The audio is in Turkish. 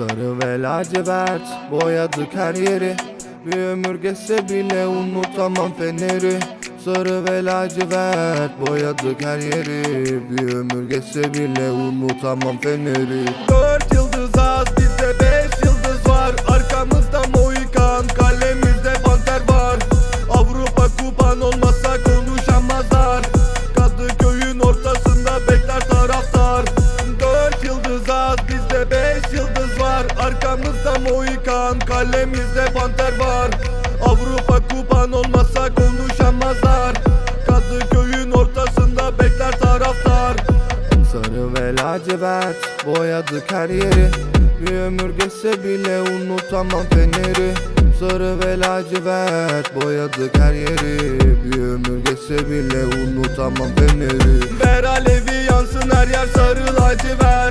Sarı ve lacivert boyadık her yeri. Bir ömür geçse bile unutamam feneri. Sarı ve lacivert boyadık her yeri. Bir ömür geçse bile unutamam feneri. Dört yıldız az bizde beş yıldız var. Arkamızda Mohikan kalemizde panter var. Avrupa kupan olmasa Arkamızda Mohikan kalemizde panter var. Avrupa kupan olmasa konuşamazlar. Kadıköy'ün ortasında bekler taraftar. Sarı ve lacivert boyadık her yeri. Bir ömür geçse bile unutamam feneri. Sarı ve lacivert boyadık her yeri. Bir ömür geçse bile unutamam feneri. Ver alevi yansın her yer sarı lacivert